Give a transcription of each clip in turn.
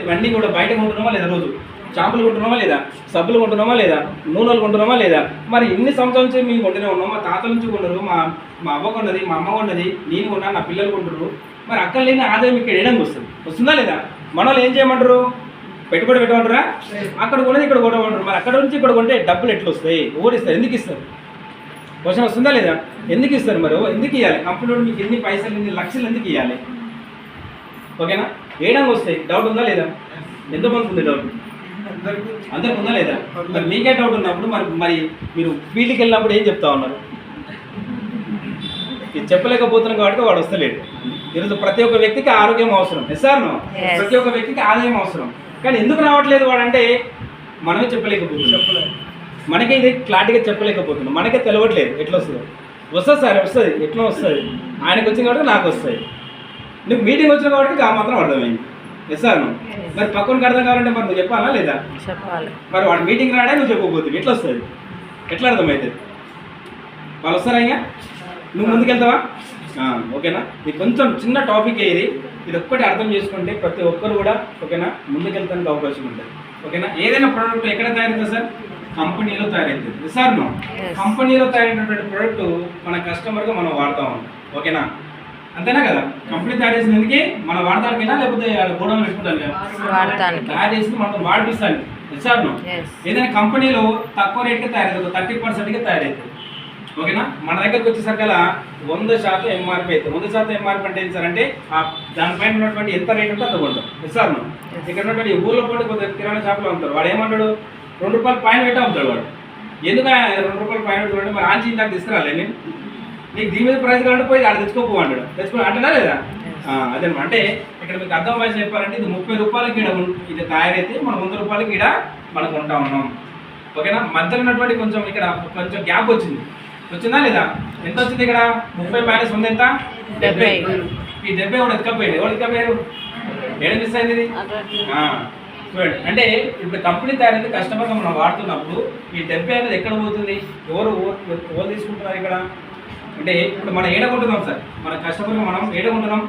ఇవన్నీ కూడా బయట కొంటున్నామా లేదా రోజు? చేపలు కొంటున్నామా లేదా? సబ్బులు కొంటున్నామా లేదా? నూనెలు కొంటున్నామా లేదా? మరి ఇన్ని సంవత్సరాల నుంచి మేము కొంటూనే ఉన్నాం. మా తాతల నుంచి కొన్నారు మా మా అవ్వ కొన్నది మా అమ్మ కొన్నది నేను కొన్నా నా పిల్లలు కొంటారు మరి అక్కడ లేని ఆదాయం ఇక్కడ వేయడానికి వస్తుంది. వస్తుందా లేదా? మన వాళ్ళు ఏం చేయమంటారు? పెట్టుబడి పెట్టమంటారా? అక్కడ కొనేది ఇక్కడ కొనమంటారు. మరి అక్కడ నుంచి ఇక్కడ కొంటే డబ్బులు ఎట్లా వస్తాయి ఊరిస్తారు ఇస్తారు? ఎందుకు ఇస్తారు? క్వశ్చన్ వస్తుందా లేదా? ఎందుకు ఇస్తారు మరి? ఎందుకు ఇవ్వాలి కంపెనీ మీకు ఎన్ని పైసలు ఎన్ని లక్షలు ఎందుకు ఇవ్వాలి ఓకేనా? వేయడానికి వస్తాయి? డౌట్ ఉందా లేదా? ఎంతమందికి ఉంది డౌట్ అందరికి ఉందా లేదా? మరి మీకే డౌట్ ఉన్నప్పుడు మరి మరి మీరు ఫీల్డ్కి వెళ్ళినప్పుడు ఏం చెప్తా ఉన్నారు? ఇది చెప్పలేకపోతున్నాం కాబట్టి వాడు వస్తలేడు. ఈరోజు ప్రతి ఒక్క వ్యక్తికి ఆరోగ్యం అవసరం. Yes sir no Yes. ప్రతి ఒక్క వ్యక్తికి ఆదాయం అవసరం. కానీ ఎందుకు రావట్లేదు వాడంటే మనమే చెప్పలేకపోతున్నాం. మనకే ఇది క్లారిటీగా చెప్పలేకపోతున్నాం. మనకే తెలవట్లేదు. ఎట్లా వస్తుందో? వస్తుంది సార్ వస్తుంది. ఎట్లా వస్తుంది? ఆయనకు వచ్చింది కాబట్టి నాకు వస్తుంది. నువ్వు మీటింగ్ వచ్చిన కాబట్టి ఆ మాత్రం అర్థమైంది. ఎస్ సార్ నువ్వు మరి పక్కనకి అర్థం కావాలంటే మరి నువ్వు చెప్పాలా లేదా? చెప్పాలి. మరి వాడు మీటింగ్ రాడే నువ్వు చెప్పకపోతుంది ఎట్లా వస్తుంది? ఎట్లా అర్థమవుతుంది వాళ్ళు వస్తారా ఇంకా? నువ్వు ముందుకెళ్తావా ఓకేనా? ఇది కొంచెం చిన్న టాపిక్ ఇది. ఇది ఒక్కటి అర్థం చేసుకుంటే ప్రతి ఒక్కరు కూడా ఓకేనా ముందుకెళ్తానికి అవకాశం ఉంటుంది. ఓకేనా? ఏదైనా ప్రోడక్ట్ ఎక్కడ తయారైందా సార్? కంపెనీలో తయారైంది. సార్. కంపెనీలో తయారైనటువంటి ప్రోడక్ట్ మన కస్టమర్గా మనం వాడతా ఓకేనా? అంతేనా కదా? కంపెనీ తయారు చేసినందుకే మన వాడతానికైనా లేకపోతే గోడౌన్ పెట్టుకుంటాను. తయారు చేసి మనం వాడిపిస్తాను. Sir no Yes. ఏదైనా కంపెనీలో తక్కువ రేట్కి తయారవుతుంది ఒక థర్టీ పర్సెంట్కి తయారవుతుంది ఓకేనా? మన దగ్గరకు వచ్చేసరికల్లా వంద శాతం ఎంఆర్పి అవుతుంది వంద శాతం ఎంఆర్పి అంటే ఏంటి సార్ అంటే ఆ దానిపైన ఉన్నటువంటి ఎంత రేట్ ఉంటే అంత కొంటాం. మనం ఇక్కడ ఉన్నటువంటి ఊర్లో పోటీ కొంత కిరాణా షాప్లో అమ్ముతాడు వాడు ఏమంటాడు? రెండు రూపాయలు పైన పెట్టి అమ్ముతాడు వాడు. ఎందుకు రెండు రూపాయలు పైన పెట్టుకుంటే మరి ఆంచి నాకు తీసుకురాలే నేను నీకు దీని మీద ప్రైస్ కావాలంటే పోయి ఆడ తెచ్చుకోపో అంటాడు. తెచ్చుకో అంటనా లేదా? అదనమాట అంటే ఇక్కడ మీకు అర్థం వయసు చెప్పాలంటే ఇది ముప్పై రూపాయలకి ఉం- ఇది తయారైతే మనం వంద రూపాయలకి ఇక్కడ మనకు ఉంటా ఉన్నాం. ఓకేనా? మధ్యలో ఉన్నటువంటి కొంచెం ఇక్కడ కొంచెం గ్యాప్ వచ్చింది. వచ్చిందా లేదా? ఎంత వచ్చింది ఇక్కడ? ముప్పై మైనస్ ఉంది ఎంత? డెబ్బై. ఈ డెబ్బై కూడా ఎత్తుకపోయాడు ఎవరు ఎత్తుకపోయారు ఏడు మిస్ అయింది ఇది? చూడండి. అంటే ఇప్పుడు కంపెనీ తయారైంది కస్టమర్గా మనం వాడుతున్నప్పుడు ఈ డెబ్బై అనేది ఎక్కడ పోతుంది? ఎవరు ఎవరు ఎవరు తీసుకుంటున్నారు ఇక్కడ? అంటే ఇప్పుడు మనం ఏడ కొంటున్నాం సార్ మన కస్టమర్గా మనం ఏడ కొంటున్నాం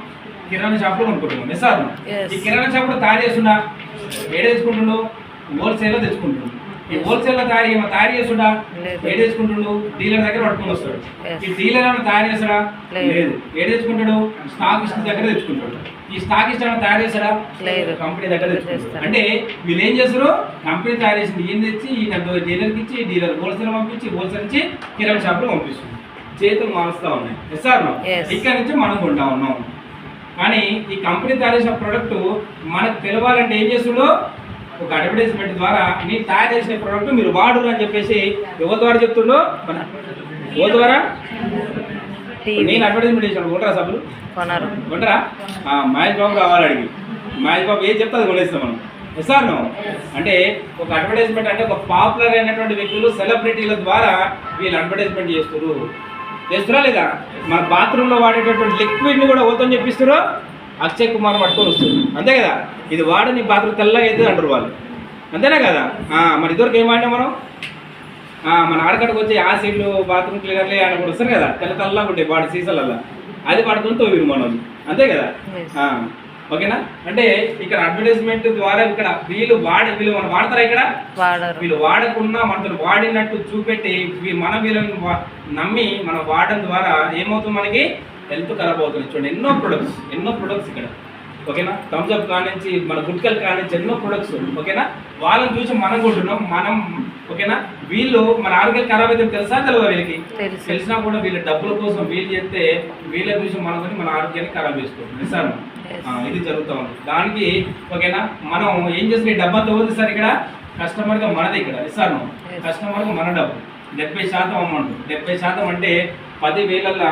కిరాణా షాప్లో కొనుక్కుంటున్నాం ఎస్ సార్ Yes. ఈ కిరాణా షాప్లో తయారు చేస్తున్నా ఏడ తెచ్చుకుంటుండు హోల్సేల్లో తెచ్చుకుంటుండు ఈ హోల్సేల్లో తయారు ఏమో తయారు చేస్తుండా లేదు. ఏడ తెచ్చుకుంటుండు డీలర్ దగ్గర పట్టుకొని వస్తాడు. ఈ డీలర్ ఏమైనా తయారు చేస్తాడా లేదు. లేదు ఏడ తెచ్చుకుంటాడు స్టాక్ ఇస్ట్ దగ్గర తెచ్చుకుంటాడు ఈ స్టాక్ ఇస్ట్ ఏమైనా తయారు చేస్తాడా లేదు. కంపెనీ దగ్గర తెచ్చుకుంటాడు. అంటే వీళ్ళు ఏం చేస్తారు కంపెనీ తయారు చేసింది ఈయన తెచ్చి ఈయన డీలర్కి ఇచ్చి డీలర్ హోల్సేల్ పంపించి హోల్సేల్ నుంచి కిరాణా షాప్లో పంపిస్తుంది చేతులు మారుస్తూ ఉన్నాయి. Yes sir Yes. ఇక్కడ నుంచి మనం కొంటా ఉన్నాం. కానీ ఈ కంపెనీ తయారు చేసిన ప్రోడక్ట్ మనకు తెలవాలంటే ఏం చేస్తుండో ఒక అడ్వర్టైజ్మెంట్ ద్వారా నేను తయారు చేసిన ప్రోడక్ట్ మీరు వాడరు అని చెప్పేసి ఎవరి ద్వారా చెప్తుండో మన ఎవరి ద్వారా? నేను అడ్వర్టైజ్మెంట్ చేసాను కొంటారా సభలు కొనరు. కొంటారా? మహేష్ బాబు రావాలి అడిగి మహేష్ బాబు ఏం చెప్తే అది కొనేస్తాం మనం. ఎస్ ఆర్ నో అంటే ఒక అడ్వర్టైజ్మెంట్ అంటే ఒక పాపులర్ అయినటువంటి వ్యక్తులు సెలబ్రిటీల ద్వారా వీళ్ళు అడ్వర్టైజ్మెంట్ చేస్తారు చేస్తురా లేదా? మన బాత్రూంలో వాడేటటువంటి లిక్విడ్ని కూడా ఓతం చెప్పిస్తారో అక్షయ్ కుమార్ పట్టుకొని వస్తుంది అంతే కదా? ఇది వాడని బాత్రూమ్ తెల్లగా అవుతుంది అంటారు వాళ్ళు. అంతేనా కదా? మరి ఇదివరకు ఏం వాడినాం మనం? మన ఆడకడకు వచ్చి యాసిడ్లు బాత్రూమ్ క్లీనర్లు అని కూడా వస్తారు కదా? తెల్ల తెల్లగా ఉంటాయి వాడి సీసాలల్లో. అది పడుతుంది తోవిరు మనం అంతే కదా? ఓకేనా? అంటే ఇక్కడ అడ్వర్టైజ్మెంట్ ద్వారా ఇక్కడ వీళ్ళు వాడి వీళ్ళు మనం వాడతారా ఇక్కడ? వీళ్ళు వాడకుండా మనతో వాడినట్టు చూపెట్టి మన వీళ్ళని నమ్మి మనం వాడడం ద్వారా ఏమవుతుంది మనకి? హెల్త్ ఖరాబ్ అవుతుంది. చూడండి ఎన్నో ప్రొడక్ట్స్ ఎన్నో ప్రొడక్ట్స్ ఇక్కడ. ఓకేనా? థమ్స్అప్ కానించి మన గుట్కల్ కానించి ఎన్నో ప్రొడక్ట్స్ ఓకేనా? వాళ్ళని చూసి మనం కొంటున్నాం మనం ఓకేనా? వీళ్ళు మన ఆరోగ్యం ఖరాబ్ అయితే తెలుసా తెలియదు వీళ్ళకి? తెలుసు. తెలిసినా కూడా వీళ్ళ డబ్బుల కోసం వీళ్ళు చేస్తే వీళ్ళ చూసి మనం మన ఆరోగ్యాన్ని ఖరాబ్ చేసుకుంటాం సార్. ఇది జరుగుతూ ఉంది. దానికి ఓకేనా? మనం ఏం చేసిన డబ్బా తవ్వుతుంది సార్ ఇక్కడ. కస్టమర్గా మనది ఇక్కడ. ఇస్తాను. కస్టమర్గా మన డబ్బు. డెబ్బై శాతం అమౌంట్ డెబ్బై శాతం అంటే పది వేలల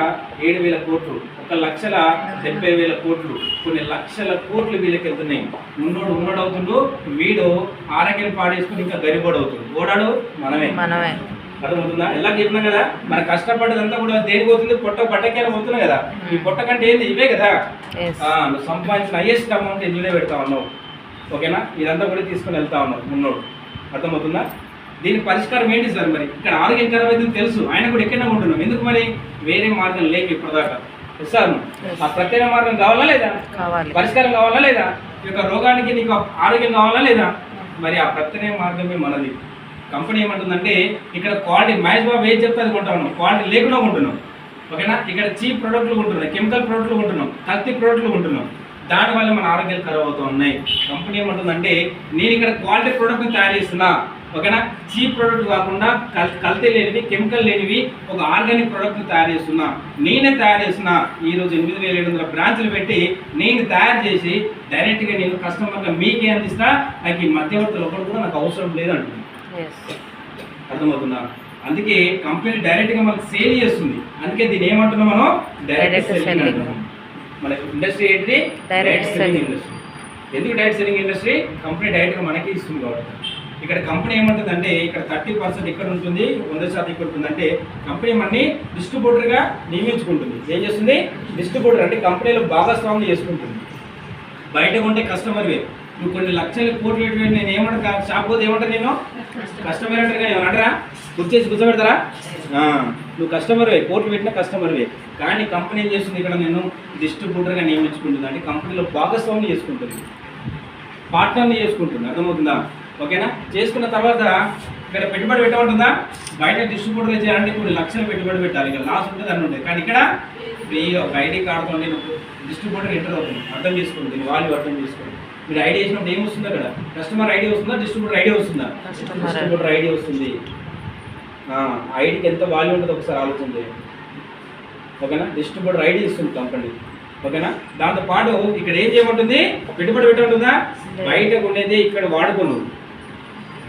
ఏడు వేల కోట్లు. ఒక లక్షల డెబ్బై వేల కోట్లు. కొన్ని లక్షల కోట్లు వీళ్ళకి వెళ్తున్నాయి ఉన్నోడు ఉన్నోడు అవుతుండు వీడు ఆరోగ్యం పాడేసుకుని ఇంకా గరిబోడు అవుతుంది ఓడాడు? మనమే. మనమే. అర్థమవుతుందా? ఎలా చెప్పినా కదా మన కష్టపడ్డదంతా కూడా దేనికి పోతుంది? పొట్ట పట్టకేలా పోతున్నాయి కదా. ఈ పొట్ట కంటే ఏంది? ఇవే కదా. నువ్వు సంపాదించిన హైయెస్ట్ అమౌంట్ ఇందులో పెడతా ఉన్నావు? ఓకేనా? ఇదంతా కూడా తీసుకొని వెళ్తా ఉన్నావు ఉన్నోడు అర్థమవుతుందా? దీని పరిష్కారం ఏంటి సార్ మరి? ఇక్కడ ఆరోగ్యం ఖరాబ్ అయితే తెలుసు. ఆయన కూడా ఎక్కడైనా ఉంటున్నాం ఎందుకు మరి? వేరే మార్గం లేక ఇప్పటిదాకా. సార్ ఆ ప్రత్యేక మార్గం కావాలా లేదా? పరిష్కారం కావాలా లేదా? ఈ యొక్క రోగానికి నీకు ఆరోగ్యం కావాలా లేదా? మరి ఆ ప్రత్యేక మార్గమే మనది. కంపెనీ ఏమంటుందంటే ఇక్కడ క్వాలిటీ మహేష్ బాబు ఏం చెప్తే అది కొంటా ఉన్నాం. క్వాలిటీ లేకుండా ఉంటున్నాం ఓకేనా? ఇక్కడ చీప్ ప్రోడక్ట్లు కొంటున్నాం. కెమికల్ ప్రోడక్ట్లు కొంటున్నాం. కల్తీ ప్రోడక్ట్లు ఉంటున్నాం దానివల్ల మన ఆరోగ్యాలు ఖరాబ్ అవుతూ ఉన్నాయి. కంపెనీ ఏమంటుందంటే నేను ఇక్కడ క్వాలిటీ ప్రోడక్ట్ని తయారు చేస్తున్నా. ఓకేనా? చీప్ ప్రోడక్ట్ కాకుండా కల్ కల్తీ లేనివి కెమికల్ లేనివి ఒక ఆర్గానిక్ ప్రోడక్ట్ని తయారు చేస్తున్నా. నేనే తయారు చేస్తున్నా. ఈ రోజు ఎనిమిది వేల ఏడు వందల బ్రాంచ్లు పెట్టి నేను తయారు చేసి డైరెక్ట్గా నేను కస్టమర్గా మీకే అందిస్తా. నాకు ఈ మధ్యవర్తులు ఒకటి కూడా నాకు అవసరం లేదు అర్థమవుతుందా? అందుకే కంపెనీ డైరెక్ట్గా మనకు సేల్ చేస్తుంది. అందుకే దీన్ని ఏమంటున్నాం మనం? Direct selling. అంటున్నాం. మన ఇండస్ట్రీ ఏంటిది? Direct selling. ఇండస్ట్రీ ఎందుకు డైరెక్ట్ సెల్లింగ్ ఇండస్ట్రీ కంపెనీ డైరెక్ట్గా మనకి ఇస్తుంది కాబట్టి. ఇక్కడ కంపెనీ ఏమంటుంది అంటే ఇక్కడ థర్టీ పర్సెంట్ ఇక్కడ ఉంటుంది? వంద శాతం ఇక్కడ ఉంటుంది అంటే కంపెనీ మనని డిస్ట్రిబ్యూటర్గా నియమించుకుంటుంది. ఏం చేస్తుంది? డిస్ట్రిబ్యూటర్ అంటే కంపెనీలో భాగస్వామ్యం చేసుకుంటుంది. బయట కొంటే కస్టమర్ వే నువ్వు కొన్ని లక్షలు కోట్లు పెట్టి నేను ఏమంటా షాప్ పోతే ఏమంటా నేను? కస్టమర్ అంటారు కానీ ఏమన్నా కూర్చేసి కూర్చోబెడతారా నువ్వు కస్టమర్ వే కోట్లు పెట్టిన కస్టమర్ వే. కానీ కంపెనీ ఏం చేస్తుంది ఇక్కడ నేను? డిస్ట్రిబ్యూటర్గా నియమించుకుంటుంది. అంటే కంపెనీలో భాగస్వామ్యం చేసుకుంటుంది. పార్ట్నర్ని చేసుకుంటుంది. అర్థమవుతుందా? ఓకేనా? చేసుకున్న తర్వాత ఇక్కడ పెట్టుబడి పెట్టమంటుందా? బయట డిస్ట్రిబ్యూటర్ చేయాలంటే కొన్ని లక్షలు పెట్టుబడి పెట్టాలి. ఇక్కడ లాస్ ఉంటుంది అని ఉంటుంది కానీ ఇక్కడ ఫ్రీగా ఒక ఐడి కార్డుతో నేను డిస్ట్రిబ్యూటర్ ఎంటర్ అవుతుంది. అర్థం చేసుకోండి దీని వాల్యూ అర్థం చేసుకోండి. మీరు ఐడి వేసినప్పుడు ఏం వస్తుంది అక్కడ కస్టమర్ ఐడి వస్తుందా? డిస్ట్రిబ్యూటర్ ఐడి వస్తుందా? Distributor ID. వస్తుంది. ఐడికి ఎంత వాల్యూ ఉంటుందో ఒకసారి ఆలోచన చేయండి ఓకేనా? డిస్ట్రిబ్యూటర్ ఐడి ఇస్తుంది కంపెనీ ఓకేనా? దాంతో పాటు ఇక్కడ ఏం చేయమంటుంది పెట్టుబడి పెట్టమంటుందా బయట ఉండేది ఇక్కడ వాడుకోను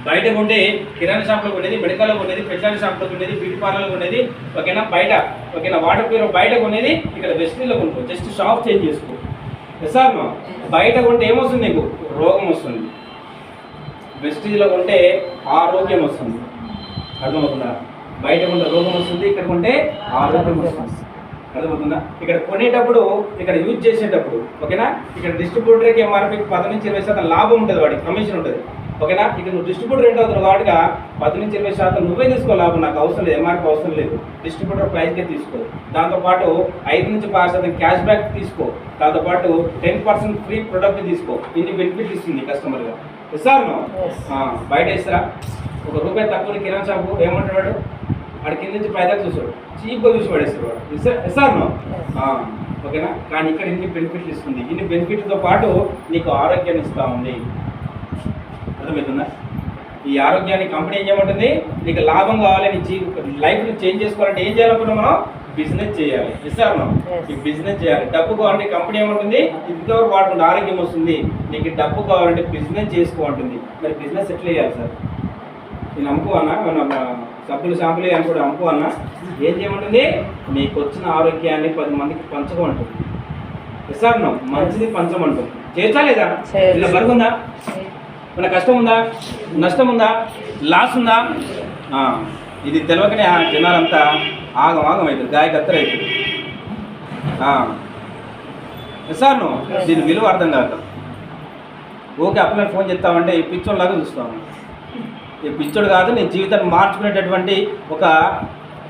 బయట ఉండే కిరాణా షాప్లో ఉండేది మెడికల్లో ఉండేది పెట్రోల్ షాప్లో ఉండేది బ్యూటీ పార్లర్లో ఉండేది. ఓకేనా? బయట ఓకేనా? వాటర్ ప్యూర్ బయట కొనేది ఇక్కడ వెస్ట్రీలో కొనుక్కో. జస్ట్ షాప్ చేంజ్ చేసుకో. సార్ బయట కొంటే ఏమొస్తుంది నీకు? రోగం వస్తుంది. వెస్టీజ్లో కొంటే ఆరోగ్యం వస్తుంది. అర్థమవుతుందా? బయట కొంటే రోగం వస్తుంది ఇక్కడ కొంటే ఆరోగ్యం వస్తుంది. అర్థమవుతుందా? ఇక్కడ కొనేటప్పుడు ఇక్కడ యూజ్ చేసేటప్పుడు ఓకేనా? ఇక్కడ డిస్ట్రిబ్యూటర్కి ఎంఆర్పీకి పది నుంచి ఇరవై శాతం లాభం ఉంటుంది వాడికి కమిషన్ ఉంటుంది. ఓకేనా? ఇక్కడ నువ్వు డిస్ట్రిబ్యూటర్ ఏంటో అవుతున్నావు కాబట్టి పది నుంచి ఇరవై శాతం నువ్వే తీసుకో లాభం. నాకు అవసరం లేదు ఎంఆర్పీ అవసరం లేదు. డిస్ట్రిబ్యూటర్ ప్రైస్కే తీసుకో. దాంతోపాటు ఐదు నుంచి పది శాతం క్యాష్ బ్యాక్ తీసుకో. దాంతోపాటు టెన్ పర్సెంట్ ఫ్రీ ప్రొడక్ట్ తీసుకో. ఇన్ని బెనిఫిట్ ఇస్తుంది కస్టమర్గా Yes. బయట ఇస్తారా ఒక రూపాయి తక్కువ కిరాణా షాపు ఏమంటాడు వాడు? కింద నుంచి పైదాకా చూసాడు చీప్గా చూసి పడేస్తాడు వాడు. ఇస్తారు ఓకేనా? కానీ ఇక్కడ ఇన్ని బెనిఫిట్లు ఇస్తుంది. ఇన్ని బెనిఫిట్తో పాటు నీకు ఆరోగ్యాన్ని ఇస్తా ఉంది. అర్థమవుతుందా? ఈ ఆరోగ్యాన్ని కంపెనీ ఏం చేయమంటుంది? నీకు లాభం కావాలి నీ జీ లైఫ్ని చేంజ్ చేసుకోవాలంటే ఏం చేయాలనుకున్నా మనం? బిజినెస్ చేయాలి. ఇస్తారు మనం Yes. ఈ బిజినెస్ చేయాలి. డబ్బు కావాలంటే కంపెనీ ఏమంటుంది? ఇంతవరకు వాడుకుంటే ఆరోగ్యం వస్తుంది. నీకు డబ్బు కావాలంటే బిజినెస్ చేసుకో అంటుంది. మరి బిజినెస్ ఎట్లా చేయాలి సార్ నేను అమ్ముకో అన్నా? మన సబ్బులు షాంపులు అని కూడా అమ్ముకో అన్నా? ఏం చేయమంటుంది? నీకు వచ్చిన ఆరోగ్యాన్ని పది మందికి పంచమంటుంది సార్ మంచిది పంచమంటుంది చేర్చా లేదా. ఇలా బరుకుందా మన కష్టం ఉందా నష్టం ఉందా లాస్ ఉందా ఇది తెలియకనే ఆ జనాలంతా ఆగం ఆగం అవుతుంది గాయకత్తర అవుతుంది సార్ నువ్వు దీని విలువ అర్థం కాదు. ఓకే అప్పుడు ఫోన్ చేస్తామంటే ఈ పిచ్చోళ్ళలాగా చూస్తాము. ఈ పిచ్చోడు కాదు నీ జీవితాన్ని మార్చుకునేటటువంటి ఒక